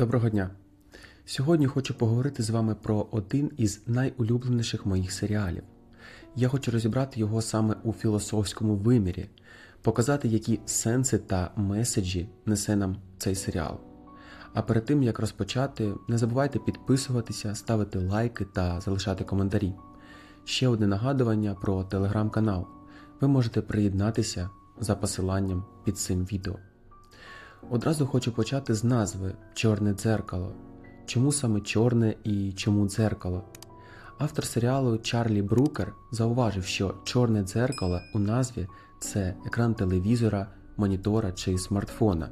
Доброго дня! Сьогодні хочу поговорити з вами про один із найулюбленіших моїх серіалів. Я хочу розібрати його саме у філософському вимірі, показати, які сенси та меседжі несе нам цей серіал. А перед тим як розпочати, не забувайте підписуватися, ставити лайки та залишати коментарі. Ще одне нагадування про телеграм-канал. Ви можете приєднатися за посиланням під цим відео. Одразу хочу почати з назви Чорне дзеркало. Чому саме чорне і чому дзеркало? Автор серіалу Чарлі Брукер зауважив, що чорне дзеркало у назві це екран телевізора, монітора чи смартфона,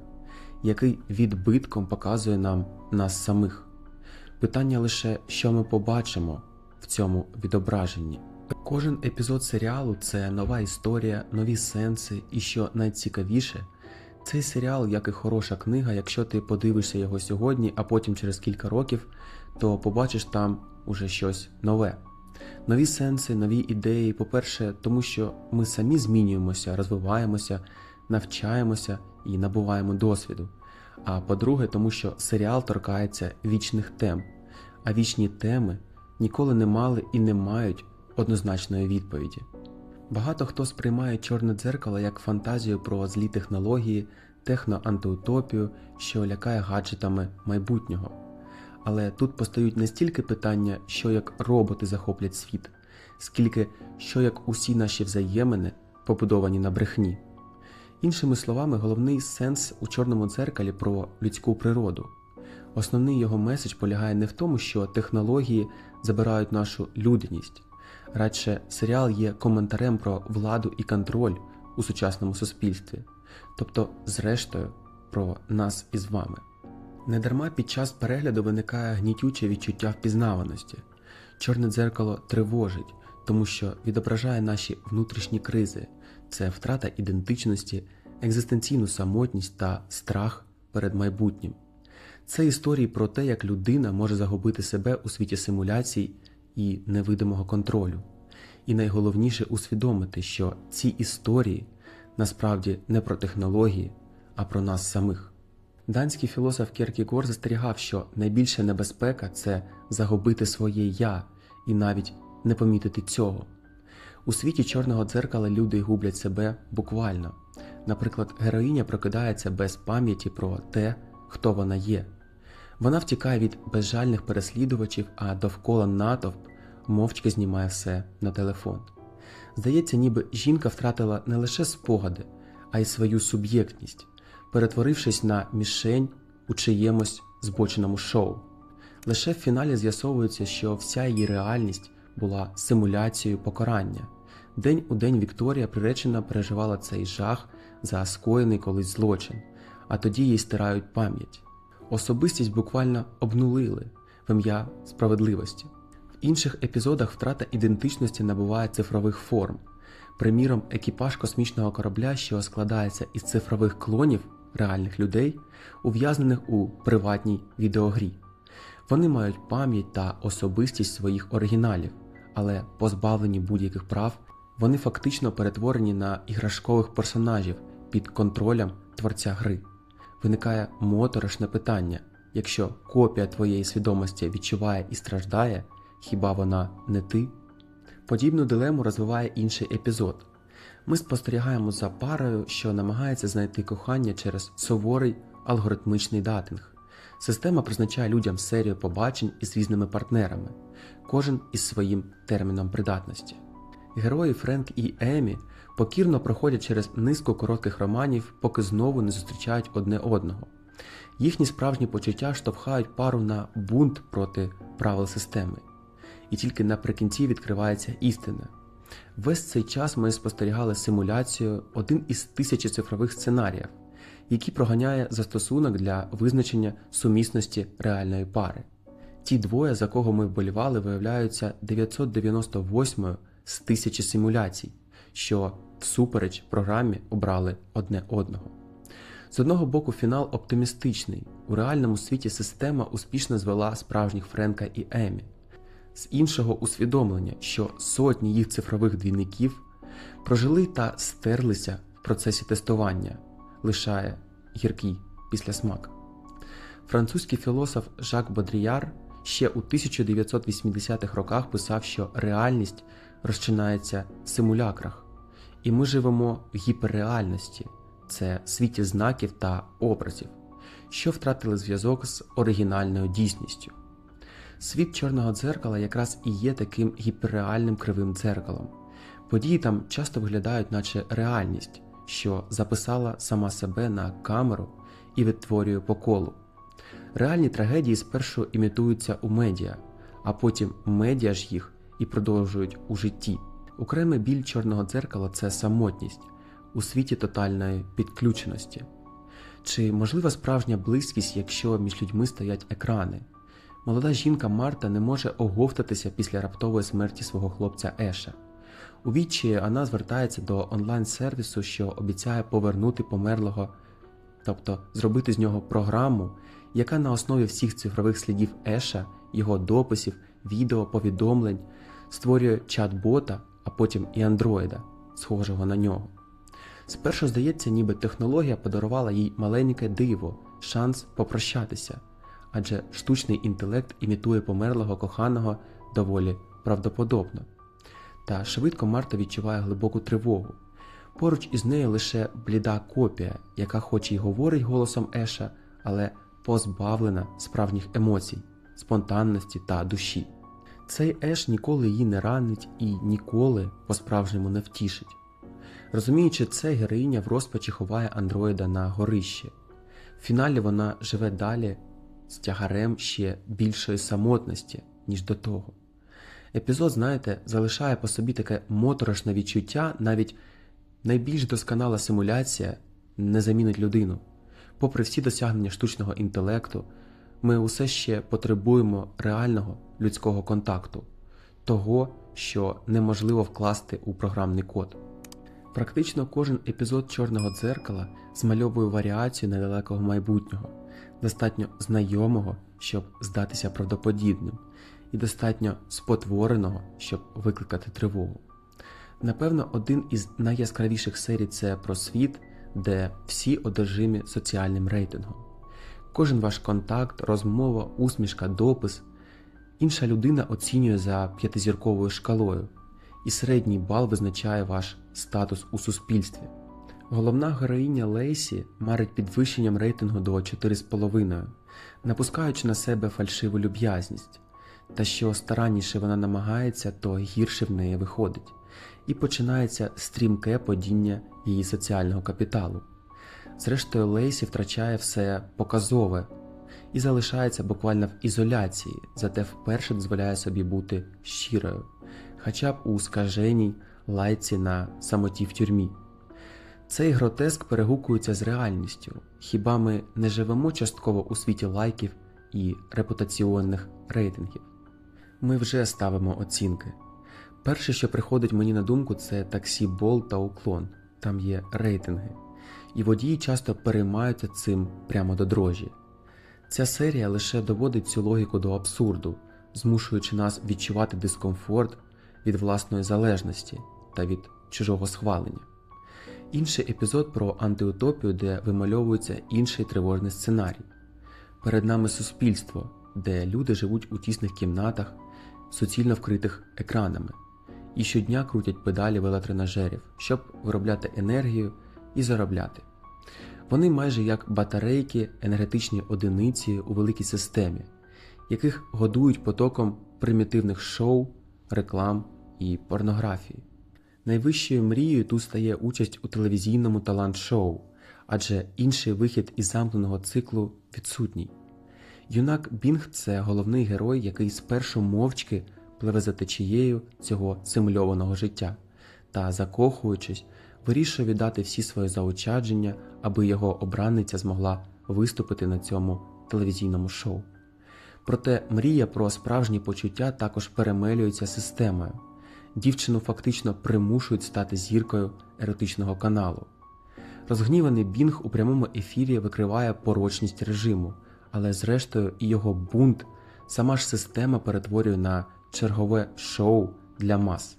який відбитком показує нам нас самих. Питання лише, що ми побачимо в цьому відображенні. Кожен епізод серіалу це нова історія, нові сенси, і що найцікавіше, цей серіал, як і хороша книга, якщо ти подивишся його сьогодні, а потім через кілька років, то побачиш там уже щось нове. Нові сенси, нові ідеї. По-перше, тому що ми самі змінюємося, розвиваємося, навчаємося і набуваємо досвіду. А по-друге, тому що серіал торкається вічних тем, а вічні теми ніколи не мали і не мають однозначної відповіді. Багато хто сприймає чорне дзеркало як фантазію про злі технології, техноантиутопію, що лякає гаджетами майбутнього. Але тут постають не стільки питання, що як роботи захоплять світ, скільки що як усі наші взаємини побудовані на брехні. Іншими словами, головний сенс у чорному дзеркалі про людську природу. Основний його меседж полягає не в тому, що технології забирають нашу людяність. Радше серіал є коментарем про владу і контроль у сучасному суспільстві, тобто, зрештою, про нас із вами. Недарма під час перегляду виникає гнітюче відчуття впізнаваності. Чорне дзеркало тривожить, тому що відображає наші внутрішні кризи, це втрата ідентичності, екзистенційну самотність та страх перед майбутнім. Це історії про те, як людина може загубити себе у світі симуляцій і невидимого контролю. І найголовніше усвідомити, що ці історії насправді не про технології, а про нас самих. Данський філософ Кierkegaard застерігав, що найбільша небезпека це загубити своє я і навіть не помітити цього. У світі чорного дзеркала люди гублять себе буквально. Наприклад, героїня прокидається без пам'яті про те, хто вона є. Вона втікає від безжальних переслідувачів, а довкола натовп мовчки знімає все на телефон. Здається, ніби жінка втратила не лише спогади, а й свою суб'єктність, перетворившись на мішень у чиємусь збоченому шоу. Лише в фіналі з'ясовується, що вся її реальність була симуляцією покарання. День у день Вікторія приречена переживала цей жах за скоєний колись злочин, а тоді їй стирають пам'ять. Особистість буквально обнулили в ім'я справедливості. В інших епізодах втрата ідентичності набуває цифрових форм. Приміром, екіпаж космічного корабля, що складається із цифрових клонів реальних людей, ув'язнених у приватній відеогрі. Вони мають пам'ять та особистість своїх оригіналів, але позбавлені будь-яких прав, вони фактично перетворені на іграшкових персонажів під контролем творця гри. Виникає моторошне питання: якщо копія твоєї свідомості відчуває і страждає, хіба вона не ти? Подібну дилему розвиває інший епізод. Ми спостерігаємо за парою, що намагається знайти кохання через суворий алгоритмічний датинг. Система призначає людям серію побачень із різними партнерами, кожен із своїм терміном придатності. Герої Френк і Емі покірно проходять через низку коротких романів, поки знову не зустрічають одне одного. Їхні справжні почуття штовхають пару на бунт проти правил системи, і тільки наприкінці відкривається істина. Весь цей час ми спостерігали симуляцію один із тисячі цифрових сценаріїв, який проганяє застосунок для визначення сумісності реальної пари. Ті двоє, за кого ми вболівали, виявляються 998 з тисячі симуляцій, що всупереч програмі обрали одне одного. З одного боку, фінал оптимістичний. У реальному світі система успішно звела справжніх Френка і Емі. З іншого усвідомлення, що сотні їх цифрових двійників прожили та стерлися в процесі тестування, лишає гіркий післясмак. Французький філософ Жак Бодріяр ще у 1980-х роках писав, що реальність розчинається в симулякрах, і ми живемо в гіперреальності це світі знаків та образів, що втратили зв'язок з оригінальною дійсністю. Світ чорного дзеркала якраз і є таким гіперреальним кривим дзеркалом. Події там часто виглядають, наче реальність, що записала сама себе на камеру і відтворює по колу. Реальні трагедії спершу імітуються у медіа, а потім медіа ж їх і продовжують у житті. Окремий біль чорного дзеркала це самотність у світі тотальної підключеності. Чи можлива справжня близькість, якщо між людьми стоять екрани? Молода жінка Марта не може оговтатися після раптової смерті свого хлопця Еша. У відчаї вона звертається до онлайн-сервісу, що обіцяє повернути померлого, тобто зробити з нього програму, яка на основі всіх цифрових слідів Еша, його дописів, відео, повідомлень створює чат-бота, а потім і андроїда, схожого на нього. Спершу здається, ніби технологія подарувала їй маленьке диво, шанс попрощатися, адже штучний інтелект імітує померлого коханого доволі правдоподобно. Та швидко Марта відчуває глибоку тривогу. Поруч із нею лише бліда копія, яка хоч і говорить голосом Еша, але позбавлена справжніх емоцій, спонтанності та душі. Цей Еш ніколи її не ранить і ніколи по-справжньому не втішить. Розуміючи це, героїня в розпачі ховає андроїда на горище. В фіналі вона живе далі з тягарем ще більшої самотності, ніж до того. Епізод, знаєте, залишає по собі таке моторошне відчуття, навіть найбільш досконала симуляція не замінить людину. Попри всі досягнення штучного інтелекту, ми усе ще потребуємо реального людського контакту, того, що неможливо вкласти у програмний код. Практично кожен епізод чорного дзеркала змальовує варіацію недалекого майбутнього, достатньо знайомого, щоб здатися правдоподібним, і достатньо спотвореного, щоб викликати тривогу. Напевно, один із найяскравіших серій це про світ, де всі одержимі соціальним рейтингом. Кожен ваш контакт, розмова, усмішка, допис, інша людина оцінює за п'ятизірковою шкалою, і середній бал визначає ваш статус у суспільстві. Головна героїня Лейсі марить підвищенням рейтингу до 4,5, напускаючи на себе фальшиву люб'язність, та що старанніше вона намагається, то гірше в неї виходить, і починається стрімке падіння її соціального капіталу. Зрештою, Лейсі втрачає все показове і залишається буквально в ізоляції, зате вперше дозволяє собі бути щирою, хоча б у скаженій лайці на самоті в тюрмі. Цей гротеск перегукується з реальністю, хіба ми не живемо частково у світі лайків і репутаційних рейтингів? Ми вже ставимо оцінки. Перше, що приходить мені на думку, це таксі бол та уклон, там є рейтинги, і водії часто переймаються цим прямо до дрожі. Ця серія лише доводить цю логіку до абсурду, змушуючи нас відчувати дискомфорт від власної залежності та від чужого схвалення. Інший епізод про антиутопію, де вимальовується інший тривожний сценарій. Перед нами суспільство, де люди живуть у тісних кімнатах, суцільно вкритих екранами, і щодня крутять педалі велотренажерів, щоб виробляти енергію і заробляти. Вони майже як батарейки, енергетичні одиниці у великій системі, яких годують потоком примітивних шоу, реклам і порнографії. Найвищою мрією тут стає участь у телевізійному талант-шоу, адже інший вихід із замкненого циклу відсутній. Юнак Бінг це головний герой, який спершу мовчки пливе за течією цього симульованого життя та, закохуючись, вирішує віддати всі свої заощадження, аби його обранниця змогла виступити на цьому телевізійному шоу. Проте мрія про справжні почуття також перемелюється системою. Дівчину фактично примушують стати зіркою еротичного каналу. Розгніваний Бінг у прямому ефірі викриває порочність режиму, але зрештою і його бунт сама ж система перетворює на чергове шоу для мас.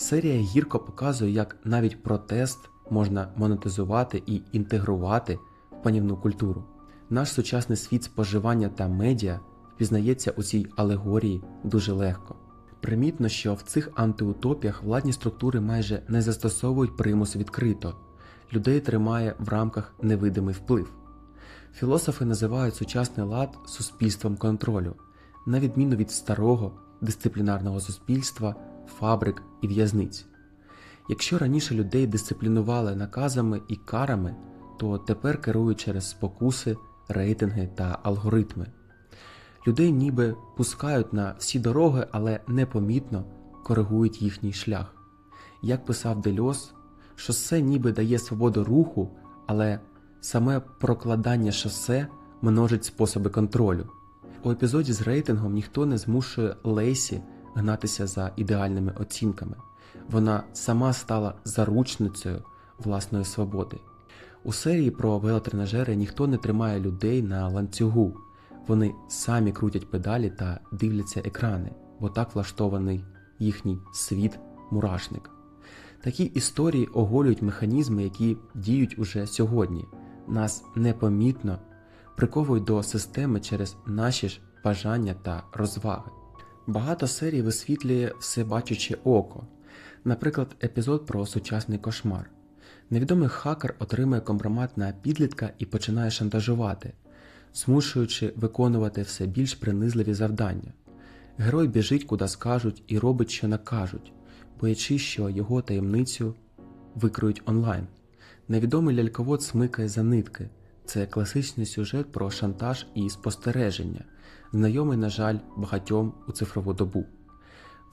Серія гірко показує, як навіть протест можна монетизувати і інтегрувати в панівну культуру. Наш сучасний світ споживання та медіа впізнається у цій алегорії дуже легко. Примітно, що в цих антиутопіях владні структури майже не застосовують примус відкрито, людей тримає в рамках невидимий вплив. Філософи називають сучасний лад суспільством контролю, на відміну від старого дисциплінарного суспільства, фабрик і в'язниць. Якщо раніше людей дисциплінували наказами і карами, то тепер керують через спокуси, рейтинги та алгоритми. Людей ніби пускають на всі дороги, але непомітно коригують їхній шлях. Як писав Дельос, шосе ніби дає свободу руху, але саме прокладання шосе множить способи контролю. У епізоді з рейтингом ніхто не змушує Лейсі гнатися за ідеальними оцінками. Вона сама стала заручницею власної свободи. У серії про велотренажери ніхто не тримає людей на ланцюгу. Вони самі крутять педалі та дивляться екрани, бо так влаштований їхній світ мурашник. Такі історії оголюють механізми, які діють уже сьогодні, нас непомітно приковують до системи через наші ж бажання та розваги. Багато серій висвітлює всебачуче око, наприклад, епізод про сучасний кошмар. Невідомий хакер отримує компромат на підлітка і починає шантажувати, змушуючи виконувати все більш принизливі завдання. Герой біжить, куди скажуть, і робить, що накажуть, боячись, що його таємницю викриють онлайн. Невідомий ляльковод смикає за нитки. Це класичний сюжет про шантаж і спостереження, знайомий, на жаль, багатьом у цифрову добу.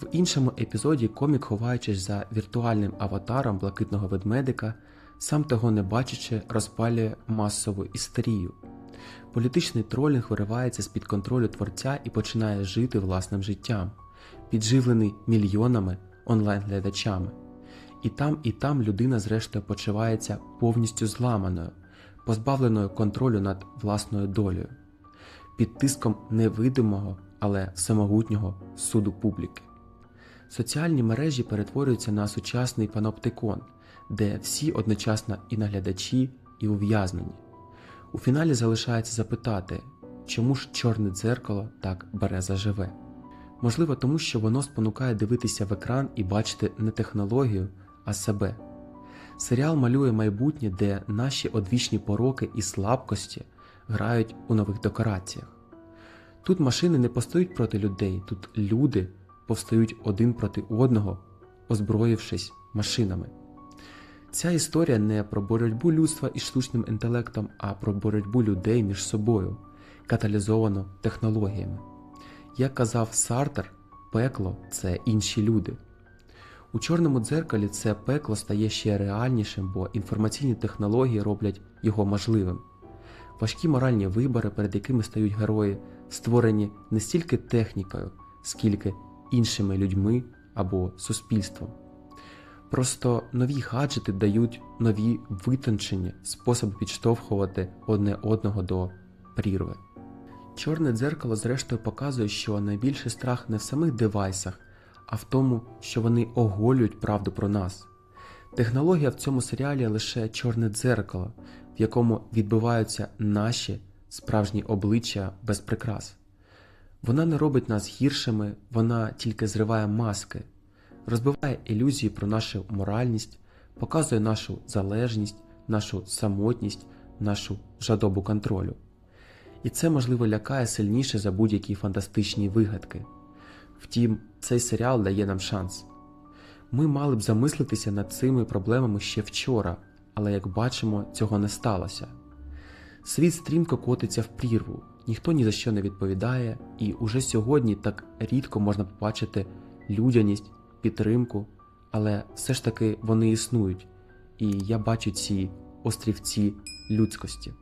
В іншому епізоді комік, ховаючись за віртуальним аватаром блакитного ведмедика, сам того не бачачи, розпалює масову істерію. Політичний тролінг виривається з під контролю творця і починає жити власним життям, підживлений мільйонами онлайн-глядачами. І там, і там людина, зрештою, почувається повністю зламаною, позбавленою контролю над власною долею, під тиском невидимого, але всемогутнього суду публіки. Соціальні мережі перетворюються на сучасний паноптикон, де всі одночасно і наглядачі, і ув'язнені. У фіналі залишається запитати, чому ж чорне дзеркало так бере заживе? Можливо, тому що воно спонукає дивитися в екран і бачити не технологію, а себе. Серіал малює майбутнє, де наші одвічні пороки і слабкості грають у нових декораціях. Тут машини не постають проти людей, тут люди повстають один проти одного, озброївшись машинами. Ця історія не про боротьбу людства із штучним інтелектом, а про боротьбу людей між собою, каталізовано технологіями. Як казав Сартер, пекло це інші люди. У чорному дзеркалі це пекло стає ще реальнішим, бо інформаційні технології роблять його можливим. Важкі моральні вибори, перед якими стають герої, створені не стільки технікою, скільки іншими людьми або суспільством. Просто нові гаджети дають нові витончені способи підштовхувати одне одного до прірви. Чорне дзеркало, зрештою, показує, що найбільший страх не в самих девайсах, а в тому, що вони оголюють правду про нас. Технологія в цьому серіалі лише чорне дзеркало, в якому відбиваються наші справжні обличчя без прикрас. Вона не робить нас гіршими, вона тільки зриває маски, розбиває ілюзії про нашу моральність, показує нашу залежність, нашу самотність, нашу жадобу контролю. І це, можливо, лякає сильніше за будь-які фантастичні вигадки. Втім, цей серіал дає нам шанс. Ми мали б замислитися над цими проблемами ще вчора, але як бачимо, цього не сталося. Світ стрімко котиться в прірву, ніхто ні за що не відповідає, і уже сьогодні так рідко можна побачити людяність, підтримку, але все ж таки вони існують, і я бачу ці острівці людськості.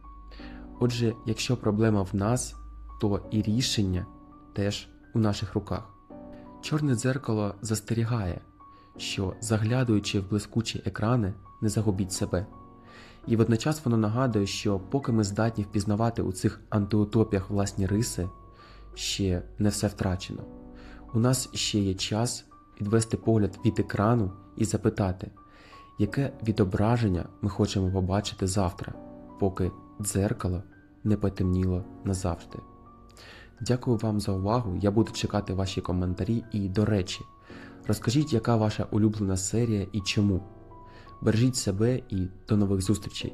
Отже, якщо проблема в нас, то і рішення теж у наших руках. Чорне дзеркало застерігає, що заглядаючи в блискучі екрани, не загубіть себе. І водночас воно нагадує, що поки ми здатні впізнавати у цих антиутопіях власні риси, ще не все втрачено. У нас ще є час відвести погляд від екрану і запитати, яке відображення ми хочемо побачити завтра, поки дзеркало не потемніло назавжди. Дякую вам за увагу. Я буду чекати ваші коментарі і, до речі, розкажіть, яка ваша улюблена серія і чому. Бережіть себе і до нових зустрічей!